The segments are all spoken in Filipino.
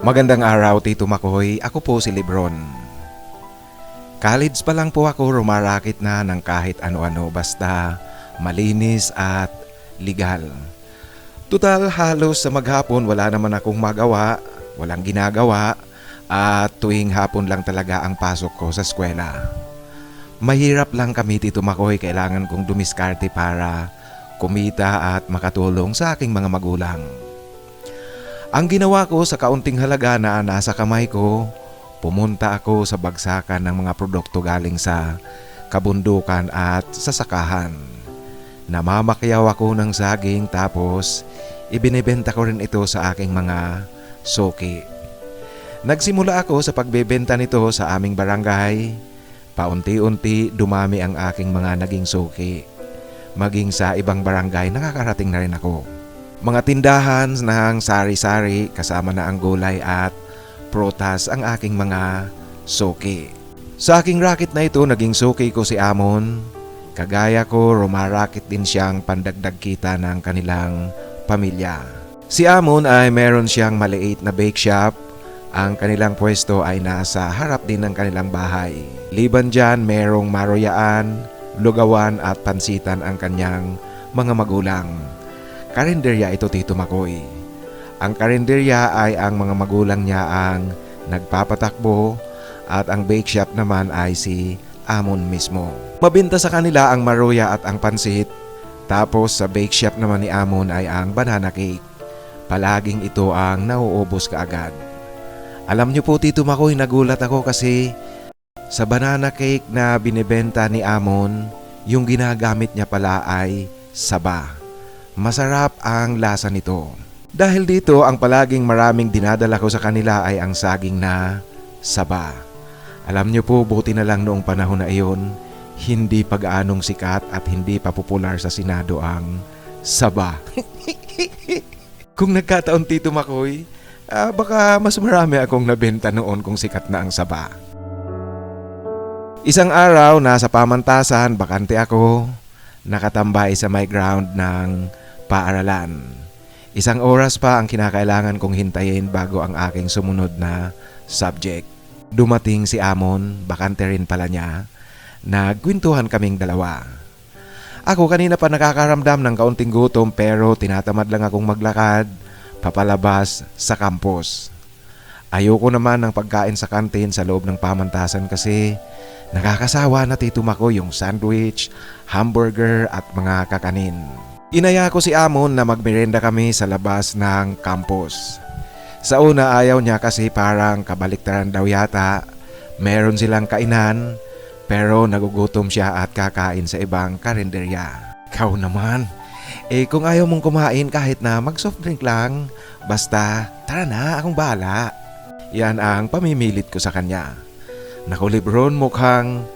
Magandang araw, Tito Makoy. Ako po si Lebron. College pa lang po ako rumarakit na ng kahit ano-ano basta malinis at legal. Tutal halos sa maghapon wala naman akong magawa, walang ginagawa at tuwing hapon lang talaga ang pasok ko sa eskwela. Mahirap lang kami Tito Makoy, kailangan kong dumiskarte para kumita at makatulong sa aking mga magulang. Ang ginawa ko sa kaunting halaga na nasa kamay ko, pumunta ako sa bagsakan ng mga produkto galing sa kabundukan at sasakahan. Namamakyaw ako ng saging tapos ibinebenta ko rin ito sa aking mga soki. Nagsimula ako sa pagbebenta nito sa aming barangay. Paunti-unti dumami ang aking mga naging soki. Maging sa ibang barangay nakakarating na rin ako. Mga tindahan ng sari-sari kasama na ang gulay at protas ang aking mga soki. Sa aking racket na ito naging soki ko si Amon. Kagaya ko rumarakit din siyang pandagdag kita ng kanilang pamilya. Si Amon ay meron siyang maliit na bake shop. Ang kanilang pwesto ay nasa harap din ng kanilang bahay. Liban dyan merong maroyaan, lugawan at pansitan ang kanyang mga magulang. Karinderya ito Tito Makoy. Ang karinderya ay ang mga magulang niya ang nagpapatakbo at ang bake shop naman ay si Amon mismo. Mabinta sa kanila ang maruya at ang pansit. Tapos sa bake shop naman ni Amon ay ang banana cake. Palaging ito ang nauubos kaagad. Alam niyo po Tito Makoy, nagulat ako kasi sa banana cake na binibenta ni Amon, yung ginagamit niya pala ay saba. Masarap ang lasa nito. Dahil dito, ang palaging maraming dinadala ko sa kanila ay ang saging na saba. Alam niyo po, buti na lang noong panahon na iyon, hindi pag-anong sikat at hindi pa popular sa Senado ang saba. kung nagkataon Tito Makoy, ah, baka mas marami akong nabenta noon kung sikat na ang saba. Isang araw, nasa pamantasan, bakante ako, nakatambay sa my ground ng paaralan. Isang oras pa ang kinakailangan kong hintayin bago ang aking sumunod na subject. Dumating si Amon, bakante rin pala niya. Nagkwentuhan kaming dalawa. Ako kanina pa nakakaramdam ng kaunting gutom pero tinatamad lang akong maglakad papalabas sa campus. Ayoko naman ng pagkain sa kantin sa loob ng pamantasan kasi nakakasawa na titum ako yung sandwich, hamburger at mga kakanin. Inaya ko si Amon na magmerenda kami sa labas ng campus. Sa una ayaw niya kasi parang kabaliktaran daw yata. Meron silang kainan pero nagugutom siya at kakain sa ibang karinderya. Kau naman. Eh kung ayaw mong kumain kahit na mag soft drink lang, basta tara na akong bahala. Yan ang pamimilit ko sa kanya. Naku Lebron mukhang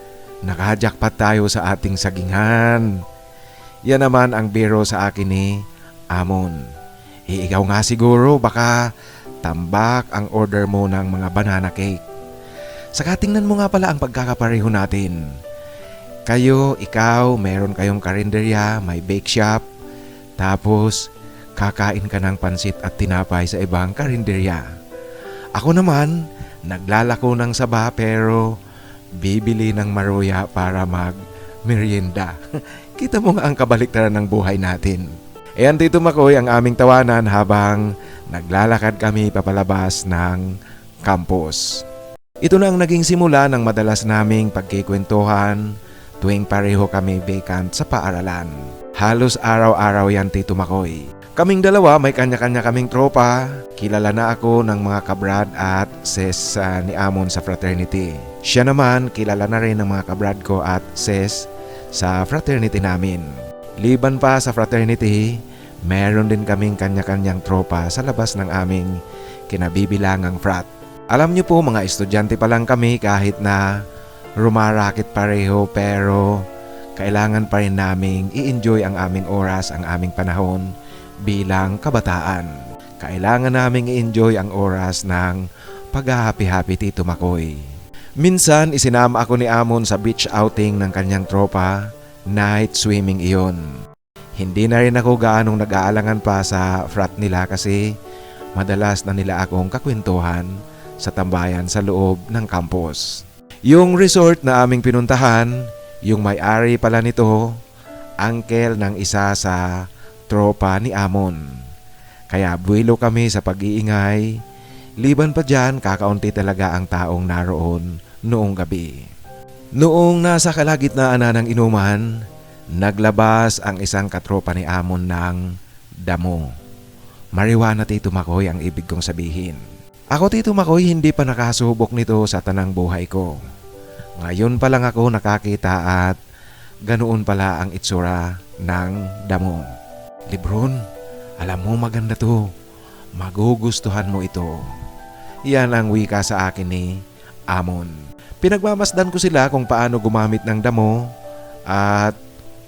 nakajakpat tayo sa ating sagingan. Yan naman ang biro sa akin ni Amon. E ikaw nga siguro baka tambak ang order mo ng mga banana cake. Saka tingnan mo nga pala ang pagkakapareho natin. Kayo, ikaw, meron kayong karinderya, may bake shop, tapos kakain ka ng pansit at tinapay sa ibang karinderya. Ako naman, naglalako ng saba pero bibili ng maruya para mag merienda. Kita mo nga ang kabaliktaran ng buhay natin. Ayan Tito Makoy ang aming tawanan habang naglalakad kami papalabas ng campus. Ito na ang naging simula ng madalas naming pagkikwentuhan tuwing pareho kami vacant sa paaralan. Halos araw-araw yan Tito Makoy. Kaming dalawa may kanya-kanya kaming tropa. Kilala na ako ng mga kabrad at sis ah, ni Amon sa fraternity. Siya naman kilala na rin ng mga kabrad ko at sis sa fraternity namin. Liban pa sa fraternity, meron din kaming kanya-kanyang tropa sa labas ng aming kinabibilangang frat. Alam niyo po mga estudyante pa lang kami kahit na rumarakit pareho pero kailangan pa rin naming i-enjoy ang aming oras, ang aming panahon bilang kabataan. Kailangan naming i-enjoy ang oras ng pag-happy-happy Tito Makoy. Minsan isinama ako ni Amon sa beach outing ng kanyang tropa, night swimming iyon. Hindi na rin ako gaanong nag-aalangan pa sa frat nila kasi madalas na nila akong kakwentuhan sa tambayan sa loob ng campus. Yung resort na aming pinuntahan, yung may-ari pala nito, uncle ng isa sa tropa ni Amon. Kaya buwilo kami sa pag-iingay. Liban pa dyan, kakaunti talaga ang taong naroon noong gabi. Noong nasa kalagitnaan na ng inuman, naglabas ang isang katropa ni Amon ng damo. Marijuana Tito Makoy ang ibig kong sabihin. Ako Tito Makoy hindi pa nakasubok nito sa tanang buhay ko. Ngayon pa lang ako nakakita at ganoon pala ang itsura ng damo. Lebron, alam mo maganda to. Magugustuhan mo ito. Yan ang wika sa akin ni Amon. Pinagmamasdan ko sila kung paano gumamit ng damo at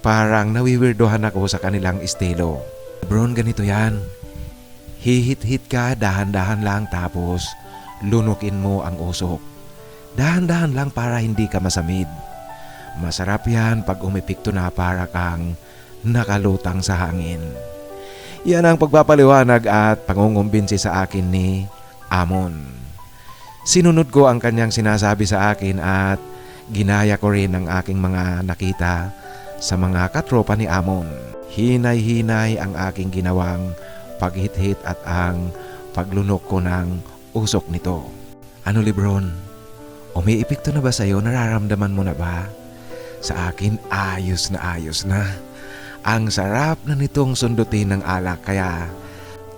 parang nawiwirdohan ako sa kanilang estilo. Lebron, ganito yan. Hihit-hit ka dahan-dahan lang tapos lunukin mo ang usok. Dahan-dahan lang para hindi ka masamid. Masarap yan pag umipikto na para kang nakalutang sa hangin. Yan ang pagpapaliwanag at pangungumbinsi sa akin ni Amon. Sinunod ko ang kanyang sinasabi sa akin at ginaya ko rin ang aking mga nakita sa mga katropa ni Amon. Hinay-hinay ang aking ginawang paghit-hit at ang paglunok ko ng usok nito. Ano Lebron? Umiipikto na ba sa'yo? Nararamdaman mo na ba? Sa akin, ayos na ayos na. Ang sarap na nitong sundutin ng alak kaya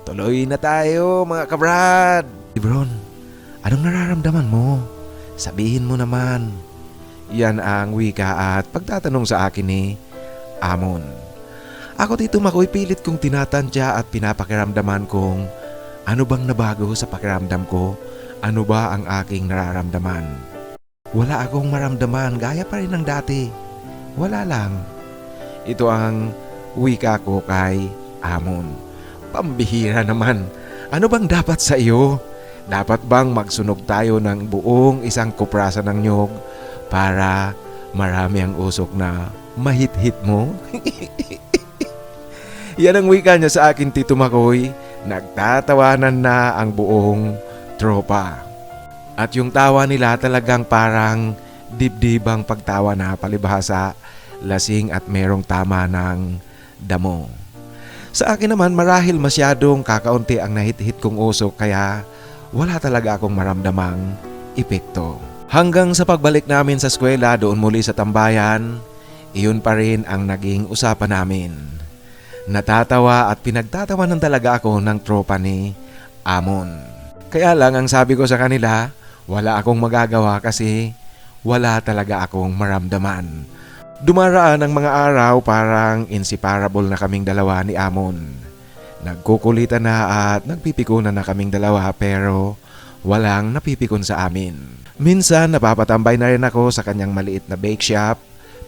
tuloy na tayo mga kabrad. Lebron, anong nararamdaman mo? Sabihin mo naman. Yan ang wika at pagtatanong sa akin ni Amon. Ako dito makoy pilit kong tinatantya at pinapakiramdaman kong ano bang nabago sa pakiramdam ko? Ano ba ang aking nararamdaman? Wala akong maramdaman gaya pa rin ng dati. Wala lang. Ito ang wika ko kay Amon. Pambihira naman. Ano bang dapat sa iyo? Dapat bang magsunog tayo ng buong isang kuprasa ng nyog para marami ang usok na mahit-hit mo? Yan ang wika niya sa akin, Tito Makoy. Nagtatawanan na ang buong tropa. At yung tawa nila talagang parang dibdibang pagtawa na palibhasa, lasing at merong tama ng damo. Sa akin naman marahil masyadong kakaunti ang nahit-hit kong usok kaya wala talaga akong maramdamang epekto. Hanggang sa pagbalik namin sa eskwela doon muli sa tambayan, iyon pa rin ang naging usapan namin. Natatawa at pinagtatawanan talaga ako ng tropa ni Amon. Kaya lang ang sabi ko sa kanila, wala akong magagawa kasi wala talaga akong maramdaman. Dumaraan ang mga araw parang inseparable na kaming dalawa ni Amon. Nagkukulitan na at nagpipikunan na kaming dalawa pero walang napipikon sa amin. Minsan napapatambay na rin ako sa kanyang maliit na bake shop.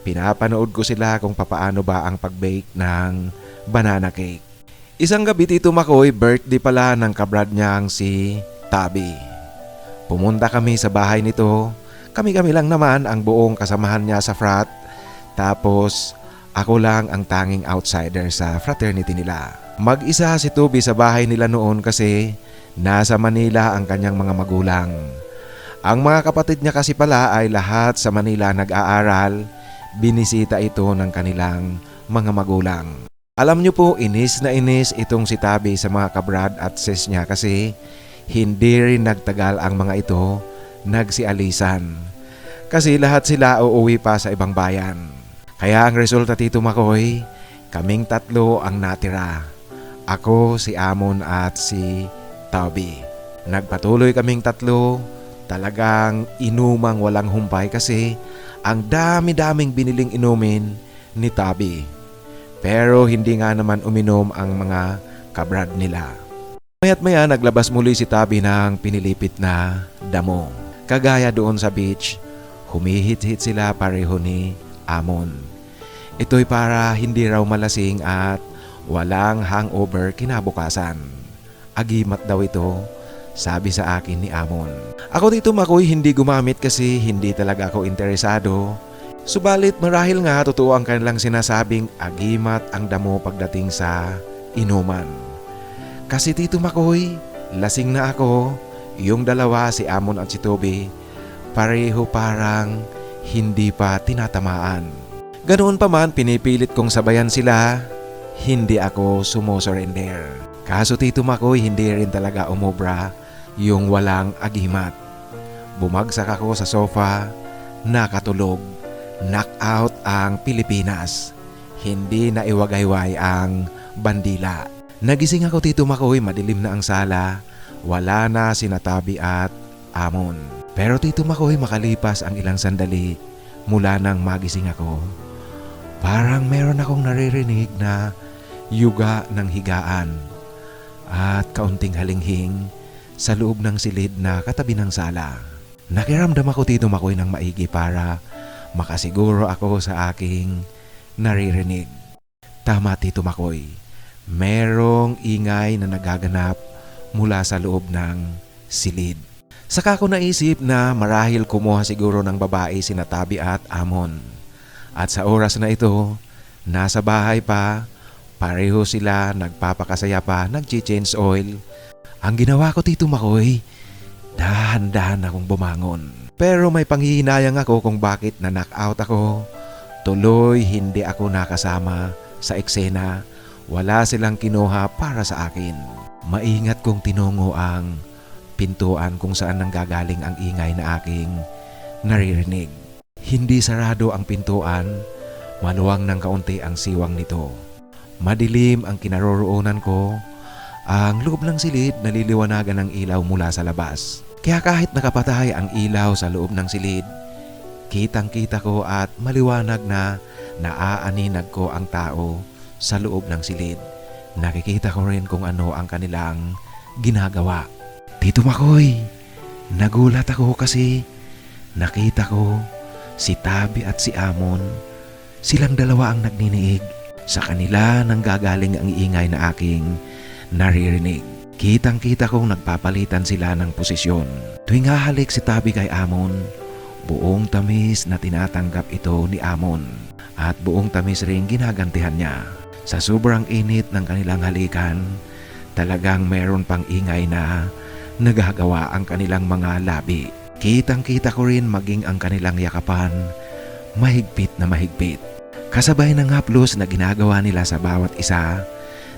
Pinapanood ko sila kung papaano ba ang pag-bake ng banana cake. Isang gabi Tito Makoy, birthday pala ng kabrad niyang si Tabi. Pumunta kami sa bahay nito. Kami-kami lang naman ang buong kasamahan niya sa frat. Tapos ako lang ang tanging outsider sa fraternity nila. Mag-isa si Tubi sa bahay nila noon kasi nasa Manila ang kanyang mga magulang. Ang mga kapatid niya kasi pala ay lahat sa Manila nag-aaral. Binisita ito ng kanilang mga magulang. Alam niyo po, inis na inis itong si Tabi sa mga kabrad at sis niya kasi hindi rin nagtagal ang mga ito nagsialisan. Kasi lahat sila uuwi pa sa ibang bayan. Kaya ang resulta Tito Makoy, kaming tatlo ang natira. Ako, si Amon at si Tabi. Nagpatuloy kaming tatlo, talagang inumang walang humpay kasi ang dami-daming biniling inumin ni Tabi. Pero hindi nga naman uminom ang mga kabrad nila. Mayat maya naglabas muli si Tabi ng pinilipit na damo. Kagaya doon sa beach, humihit-hit sila pareho ni Amon. Ito'y para hindi raw malasing at walang hangover kinabukasan. Agimat daw ito, sabi sa akin ni Amon. Ako dito makoy hindi gumamit kasi hindi talaga ako interesado. Subalit marahil nga totoo ang kanilang sinasabing agimat ang damo pagdating sa inuman. Kasi Tito Makoy, Lasing na ako, yung dalawa si Amon at si Toby, pareho parang hindi pa tinatamaan. Ganoon pa man pinipilit kong sabayan sila, hindi ako sumusurrender. Kaso Tito Makoy hindi rin talaga umobra yung walang agimat. Bumagsak ako sa sofa, nakatulog, knockout ang Pilipinas. Hindi na iwagayway ang bandila. Nagising ako Tito Makoy, madilim na ang sala, wala na sinatabi at amon. Pero Tito Makoy makalipas ang ilang sandali mula nang magising ako. Parang meron akong naririnig na yuga ng higaan at kaunting halinghing sa loob ng silid na katabi ng sala. Nakiramdam ako Tito Makoy ng maigi para makasiguro ako sa aking naririnig. Tama Tito Makoy, merong ingay na nagaganap mula sa loob ng silid. Saka ko naisip na marahil kumuha siguro ng babae si Natabi at Amon. At sa oras na ito, nasa bahay pa, pareho sila nagpapakasaya pa, nag-change oil. Ang ginawa ko Tito Makoy, dahan-dahan akong bumangon. Pero may panghihinayang ako kung bakit na-knock-out ako. Tuloy hindi ako nakasama sa eksena. Wala silang kinuha para sa akin. Maingat kong tinungo ang pintuan kung saan nanggagaling ang ingay na aking naririnig. Hindi sarado ang pintuan, maluwang ng kaunti ang siwang nito. Madilim ang kinaroroonan ko, ang loob ng silid naliliwanagan ng ilaw mula sa labas. Kaya kahit nakapatay ang ilaw sa loob ng silid, kitang kita ko at maliwanag na naaaninag ko ang tao sa loob ng silid. Nakikita ko rin kung ano ang kanilang ginagawa. Tito Makoy, nagulat ako kasi nakita ko si Tabi at si Amon. Silang dalawa ang nagniniig. Sa kanila nang gagaling ang ingay na aking naririnig. Kitang kita kong nagpapalitan sila ng posisyon. Tuwing hahalik si Tabi kay Amon, buong tamis na tinatanggap ito ni Amon at buong tamis ring ginagantihan niya. Sa sobrang init ng kanilang halikan, talagang meron pang ingay na nagagawa ang kanilang mga labi. Kitang kita ko rin maging ang kanilang yakapan, mahigpit na mahigpit. Kasabay ng haplos na ginagawa nila sa bawat isa,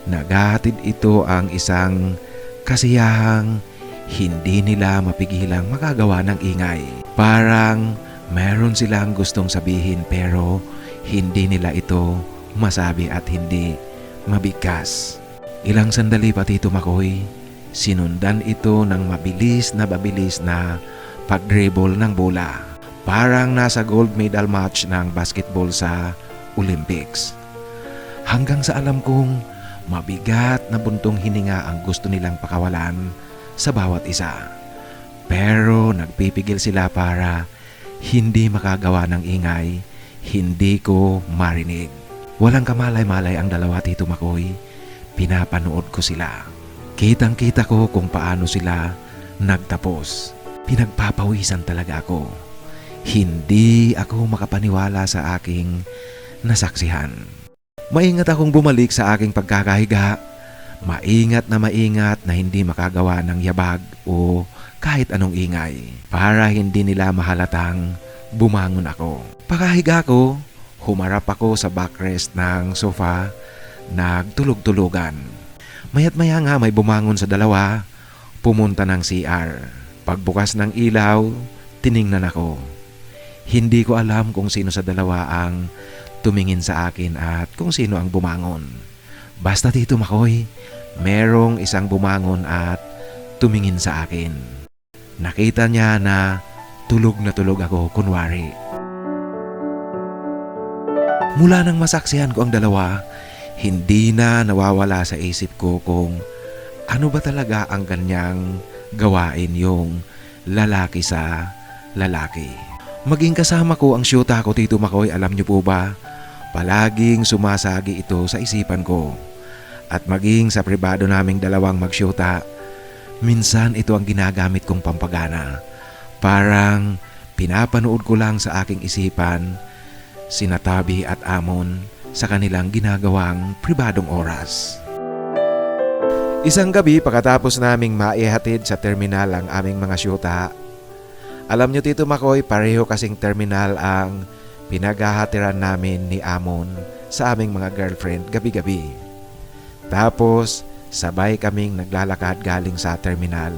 naghahatid ito ang isang kasiyahang hindi nila mapigilang makagawa ng ingay. Parang meron silang gustong sabihin pero hindi nila ito masabi at hindi mabigkas. Ilang sandali pa Tito Makoy, sinundan ito ng mabilis na mabilis na pag-dribble ng bola. Parang nasa gold medal match ng basketball sa Olympics. Hanggang sa alam kong mabigat na buntong hininga ang gusto nilang pakawalan sa bawat isa. Pero nagpipigil sila para hindi makagawa ng ingay, hindi ko marinig. Walang kamalay-malay ang dalawa Tito Makoy. Pinapanood ko sila. Kitang kita ko kung paano sila nagtapos. Pinagpapawisan talaga ako. Hindi ako makapaniwala sa aking nasaksihan. Maingat akong bumalik sa aking pagkakahiga. Maingat na maingat na hindi makagawa ng yabag o kahit anong ingay para hindi nila mahalatang bumangon ako. Pakahiga ko, humarap ako sa backrest ng sofa, nagtulog-tulugan. Mayat maya nga may bumangon sa dalawa, pumunta ng CR. Pagbukas ng ilaw, tiningnan ako. Hindi ko alam kung sino sa dalawa ang tumingin sa akin at kung sino ang bumangon. Basta dito Makoy, merong isang bumangon at tumingin sa akin. Nakita niya na tulog na tulog ako kunwari. Mula nang masaksihan ko ang dalawa, hindi na nawawala sa isip ko kung ano ba talaga ang kanyang gawain yung lalaki sa lalaki. Maging kasama ko ang syuta ko Tito Makoy, alam niyo po ba? Palaging sumasagi ito sa isipan ko. At maging sa pribado naming dalawang magsyuta, minsan ito ang ginagamit kong pampagana. Parang pinapanood ko lang sa aking isipan sinatabi at amon sa kanilang ginagawang pribadong oras. Isang gabi pagkatapos naming maihatid sa terminal ang aming mga syuta, alam nyo Tito Makoy, pareho kasing terminal ang pinaghahatiran namin ni Amon sa aming mga girlfriend gabi-gabi. Tapos, sabay kaming naglalakad galing sa terminal,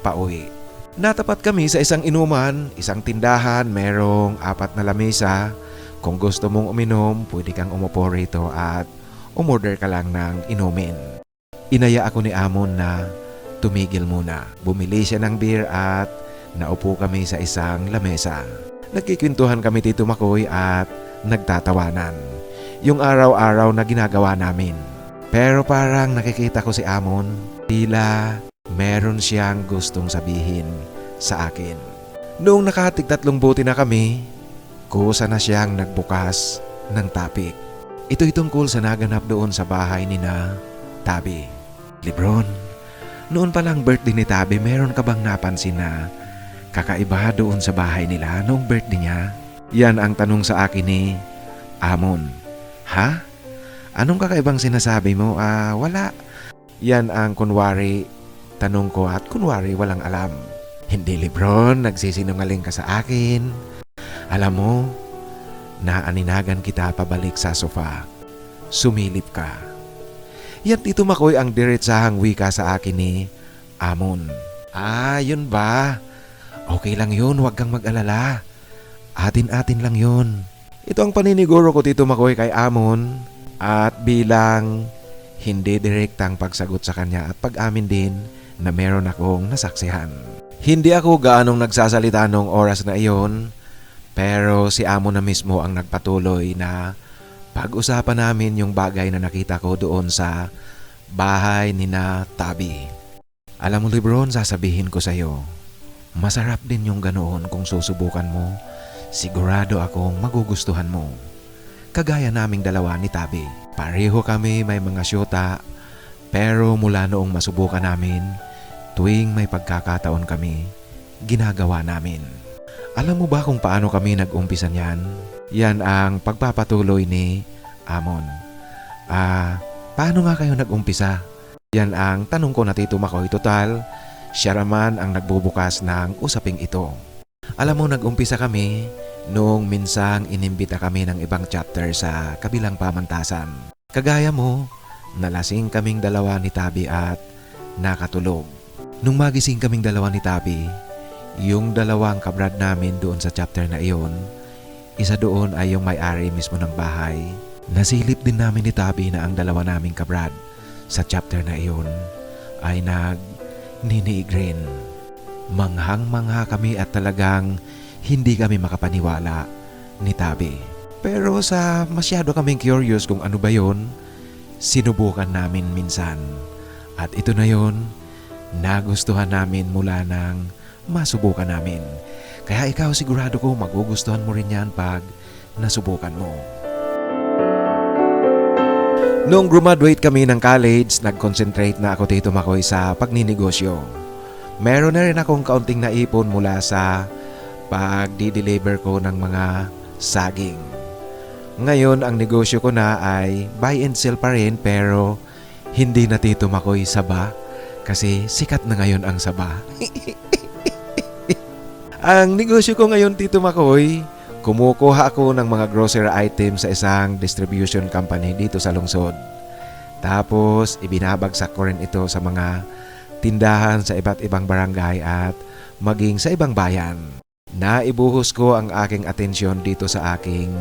pauwi. Natapat kami sa isang inuman, isang tindahan, merong apat na lamesa. Kung gusto mong uminom, pwede kang umupo rito at umorder ka lang ng inumin. Inaya ako ni Amon na tumigil muna. Bumili siya ng beer at naupo kami sa isang lamesa. Nagkikwentuhan kami Tito Makoy at nagtatawanan. Yung araw-araw na ginagawa namin. Pero parang nakikita ko si Amon, tila meron siyang gustong sabihin sa akin. Noong nakatig tatlong buti na kami, kusa na siyang nagbukas ng topic. Ito'y tungkol sa naganap doon sa bahay ni na Tabi. Lebron, noon palang birthday ni Tabi, meron ka bang napansin na kakaiba doon sa bahay nila noong birthday niya? Yan ang tanong sa akin ni Amon. Ha? Anong kakaibang sinasabi mo? Ah, wala. Yan ang kunwari tanong ko at kunwari walang alam. Hindi Lebron, nagsisinungaling ka sa akin. Alam mo, naaninagan kita pabalik sa sofa. Sumilip ka. Yan Tito Makoy ang diretsahang wika sa akin ni Amon. Ah, yun ba? Okay lang yun, huwag kang mag-alala. Atin-atin lang yun. Ito ang paniniguro ko Tito Makoy kay Amon at bilang hindi direktang pagsagot sa kanya at pag-amin din na meron akong nasaksihan. Hindi ako gaanong nagsasalita noong oras na iyon pero si Amon na mismo ang nagpatuloy na pag-usapan namin yung bagay na nakita ko doon sa bahay ni na Tabi. Alam mo Lebron, sasabihin ko sa'yo, masarap din yung ganoon kung susubukan mo. Sigurado akong magugustuhan mo. Kagaya naming dalawa ni Tabi. Pareho kami may mga syota, pero mula noong masubukan namin, tuwing may pagkakataon kami, ginagawa namin. Alam mo ba kung paano kami nag-umpisa niyan? Yan ang pagpapatuloy ni Amon. Ah, paano nga kayo nag-umpisa? Yan ang tanong ko na Tito Makoy. Total, siya naman ang nagbubukas ng usaping ito. Alam mo, nag-umpisa kami noong minsang inimbita kami ng ibang chapter sa kabilang pamantasan. Kagaya mo, nalasing kaming dalawa ni Tabi at nakatulog. Nung magising kaming dalawa ni Tabi, yung dalawang kabrad namin doon sa chapter na iyon, isa doon ay yung may-ari mismo ng bahay. Nasilip din namin ni Tabi na ang dalawa naming kabrad sa chapter na iyon ay nag niniig rin. Manghang-mangha kami at talagang hindi kami makapaniwala ni Tabi. Pero sa masyado kaming curious kung ano ba yon, sinubukan namin minsan. At ito na yon, nagustuhan namin mula nang masubukan namin. Kaya ikaw sigurado ko magugustuhan mo rin yan pag nasubukan mo. Noong graduate kami ng college, nag-concentrate na ako Tito Makoy sa pagninegosyo. Meron na rin akong kaunting naipon mula sa pag-deliver ko ng mga saging. Ngayon, ang negosyo ko na ay buy and sell pa rin pero hindi na Tito Makoy saba kasi sikat na ngayon ang saba. ang negosyo ko ngayon Tito Makoy, Kumukuha ako ng mga grocery items sa isang distribution company dito sa lungsod. Tapos, ibinabagsak ko rin ito sa mga tindahan sa iba't ibang barangay at maging sa ibang bayan. Naibuhos ko ang aking atensyon dito sa aking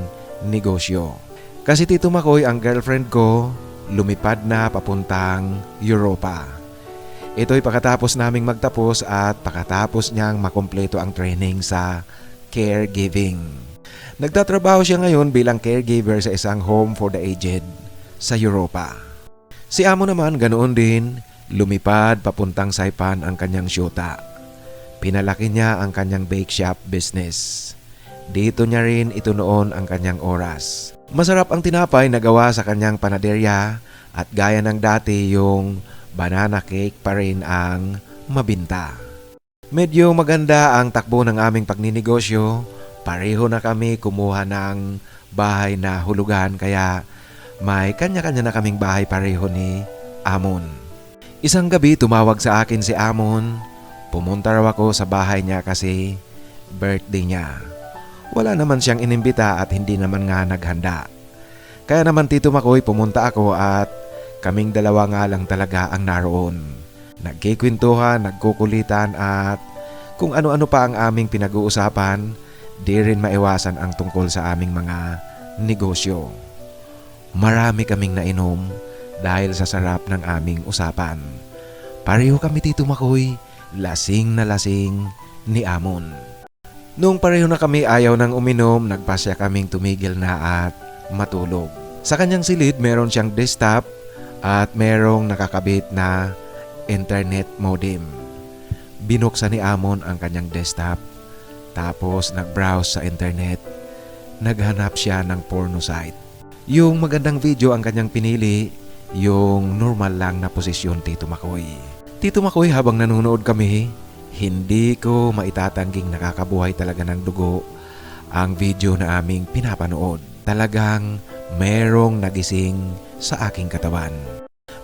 negosyo. Kasi Tito Makoy, ang girlfriend ko, lumipad na papuntang Europa. Ito'y pagkatapos naming magtapos at pagkatapos niyang makompleto ang training sa caregiving. Nagtatrabaho siya ngayon bilang caregiver sa isang home for the aged sa Europa. Si Amo naman ganoon din, lumipad papuntang Saipan ang kanyang syuta. Pinalaki niya ang kanyang bake shop business. Dito niya rin ito noon ang kanyang oras. Masarap ang tinapay na gawa sa kanyang panaderya at gaya ng dati yung banana cake pa rin ang mabinta. Medyo maganda ang takbo ng aming pagninegosyo pareho na kami kumuha ng bahay na hulugan kaya may kanya-kanya na kaming bahay pareho ni Amon. Isang gabi tumawag sa akin si Amon. Pumunta raw ako sa bahay niya kasi birthday niya. Wala naman siyang inimbita at hindi naman nga naghanda. Kaya naman Tito Makoy pumunta ako at kaming dalawa nga lang talaga ang naroon. Nagkikwentuhan, nagkukulitan at kung ano-ano pa ang aming pinag-uusapan, di rin maiwasan ang tungkol sa aming mga negosyo. Marami kaming nainom dahil sa sarap ng aming usapan. Pareho kami Tito Makoy, lasing na lasing ni Amon. Nung pareho na kami ayaw ng uminom, nagpasya kaming tumigil na at matulog. Sa kanyang silid, meron siyang desktop at merong nakakabit na internet modem. Binuksan ni Amon ang kanyang desktop tapos nag-browse sa internet. Naghanap siya ng porno site. Yung magandang video ang kanyang pinili, yung normal lang na posisyon Tito Makoy. Tito Makoy habang nanonood kami, hindi ko maitatangging nakakabuhay talaga ng dugo ang video na aming pinapanood. Talagang merong nagising sa aking katawan.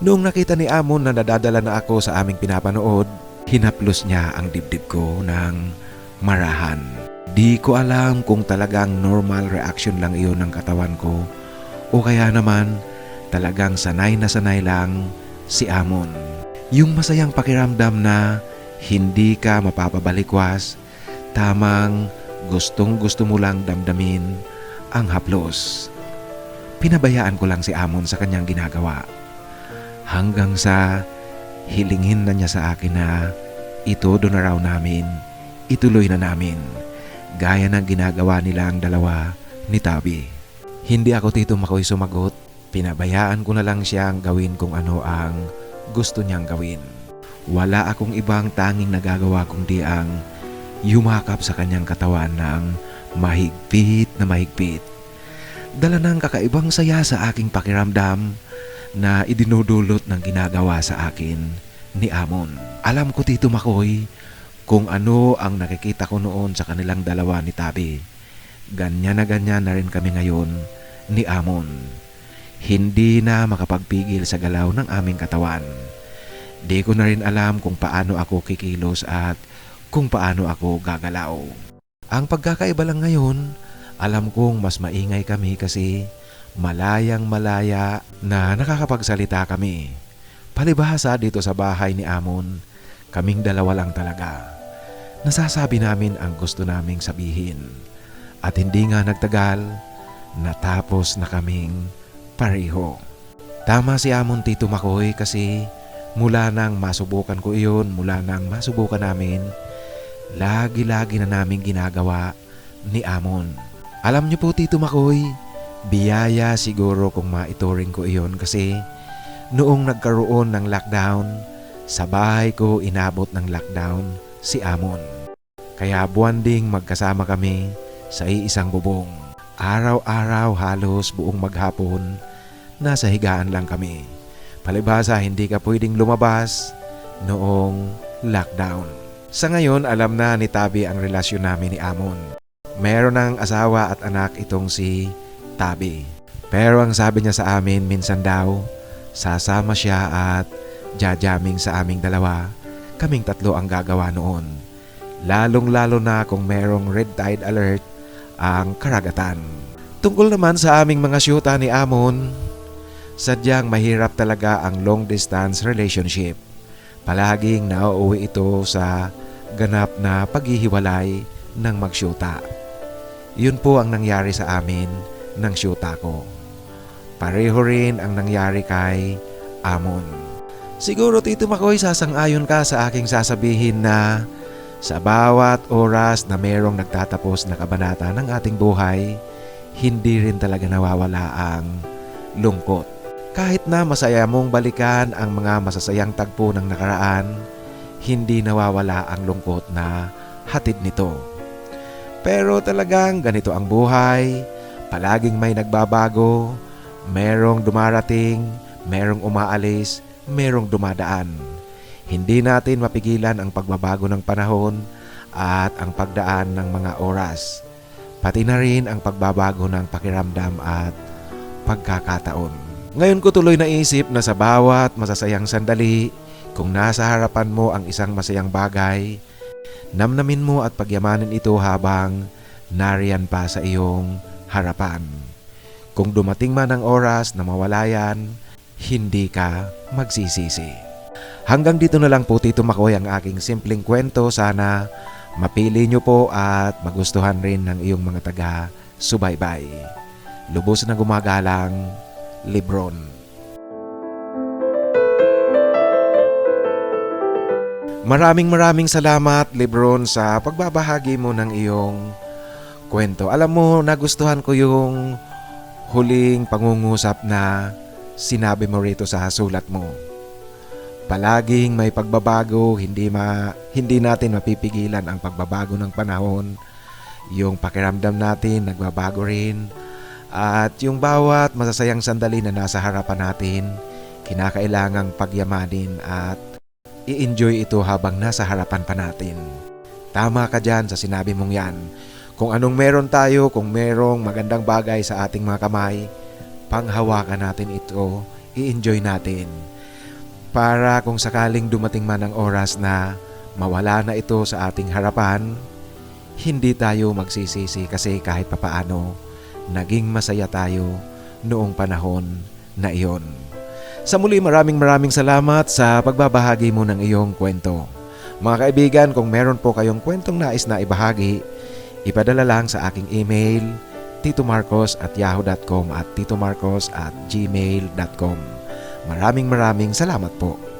Noong nakita ni Amon na nadadala na ako sa aming pinapanood, hinaplos niya ang dibdib ko ng marahan. Di ko alam kung talagang normal reaction lang iyon ng katawan ko o kaya naman talagang sanay na sanay lang si Amon. Yung masayang pakiramdam na hindi ka mapapabalikwas, tamang gustong gusto mo lang damdamin ang haplos. Pinabayaan ko lang si Amon sa kanyang ginagawa. Hanggang sa hilingin na niya sa akin na ito doon na raw namin, ituloy na namin, gaya ng ginagawa nila ang dalawa ni Tabi. Hindi ako tito makoy sumagot, pinabayaan ko na lang siyang gawin kung ano ang gusto niyang gawin. Wala akong ibang tanging nagagawa kundi ang yumakap sa kanyang katawan ng mahigpit na mahigpit. Dala ng kakaibang saya sa aking pakiramdam na idinudulot ng ginagawa sa akin ni Amon. Alam ko Tito Makoy kung ano ang nakikita ko noon sa kanilang dalawa ni Tabi. Ganyan na ganyan na rin kami ngayon ni Amon. Hindi na makapagpigil sa galaw ng aming katawan. Di ko na rin alam kung paano ako kikilos at kung paano ako gagalaw. Ang pagkakaiba lang ngayon, alam kong mas maingay kami kasi malayang malaya na nakakapagsalita kami. Palibhasa dito sa bahay ni Amon, kaming dalawa lang talaga. Nasasabi namin ang gusto naming sabihin. At hindi nga nagtagal, natapos na kaming pareho. Tama si Amon Tito Makoy kasi mula nang masubukan ko iyon, mula nang masubukan namin, lagi-lagi na namin ginagawa ni Amon. Alam niyo po Tito Makoy, biyaya siguro kung maituring ko iyon kasi noong nagkaroon ng lockdown, sa bahay ko inabot ng lockdown si Amon. Kaya buwan ding magkasama kami sa iisang bubong. Araw-araw halos buong maghapon, nasa higaan lang kami. Palibhasa hindi ka pwedeng lumabas noong lockdown. Sa ngayon alam na ni Tabi ang relasyon namin ni Amon. Meron ng asawa at anak itong si Tabi. Pero ang sabi niya sa amin minsan daw, sasama siya at jajaming sa aming dalawa. Kaming tatlo ang gagawa noon. Lalong-lalo na kung merong red tide alert ang karagatan. Tungkol naman sa aming mga syuta ni Amon, sadyang mahirap talaga ang long distance relationship. Palaging nauuwi ito sa ganap na paghihiwalay ng magsyuta. Yun po ang nangyari sa amin ng syuta ko. Pareho rin ang nangyari kay Amon. Siguro Tito Makoy sasang-ayon ka sa aking sasabihin na sa bawat oras na merong nagtatapos na kabanata ng ating buhay, hindi rin talaga nawawala ang lungkot. Kahit na masaya mong balikan ang mga masasayang tagpo ng nakaraan, hindi nawawala ang lungkot na hatid nito. Pero talagang ganito ang buhay, palaging may nagbabago, merong dumarating, merong umaalis, merong dumadaan. Hindi natin mapigilan ang pagbabago ng panahon at ang pagdaan ng mga oras. Pati na rin ang pagbabago ng pakiramdam at pagkakataon. Ngayon ko tuloy naisip na sa bawat masasayang sandali, Kung nasa harapan mo ang isang masayang bagay, namnamin mo at pagyamanin ito habang nariyan pa sa iyong harapan. Kung dumating man ang oras na mawala yan, hindi ka magsisisi. Hanggang dito na lang po Tito Makoy ang aking simpleng kwento. Sana mapili nyo po at magustuhan rin ng iyong mga taga subaybay. Lubos na gumagalang, Libron. Maraming maraming salamat Lebron sa pagbabahagi mo ng iyong kwento. Alam mo, nagustuhan ko yung huling pangungusap na sinabi mo rito sa sulat mo. Palaging may pagbabago, hindi ma hindi natin mapipigilan ang pagbabago ng panahon. Yung pakiramdam natin nagbabago rin. At yung bawat masasayang sandali na nasa harapan natin, kinakailangang pagyamanin at i-enjoy ito habang nasa harapan pa natin. Tama ka dyan sa sinabi mong yan. Kung anong meron tayo, kung merong magandang bagay sa ating mga kamay, panghawakan natin ito, i-enjoy natin. Para kung sakaling dumating man ang oras na mawala na ito sa ating harapan, hindi tayo magsisisi kasi kahit papaano, naging masaya tayo noong panahon na iyon. Sa muli maraming maraming salamat sa pagbabahagi mo ng iyong kwento. Mga kaibigan, kung meron po kayong kwentong nais na ibahagi, ipadala lang sa aking email titomarcos at yahoo.com at titomarcos at gmail.com. Maraming maraming salamat po.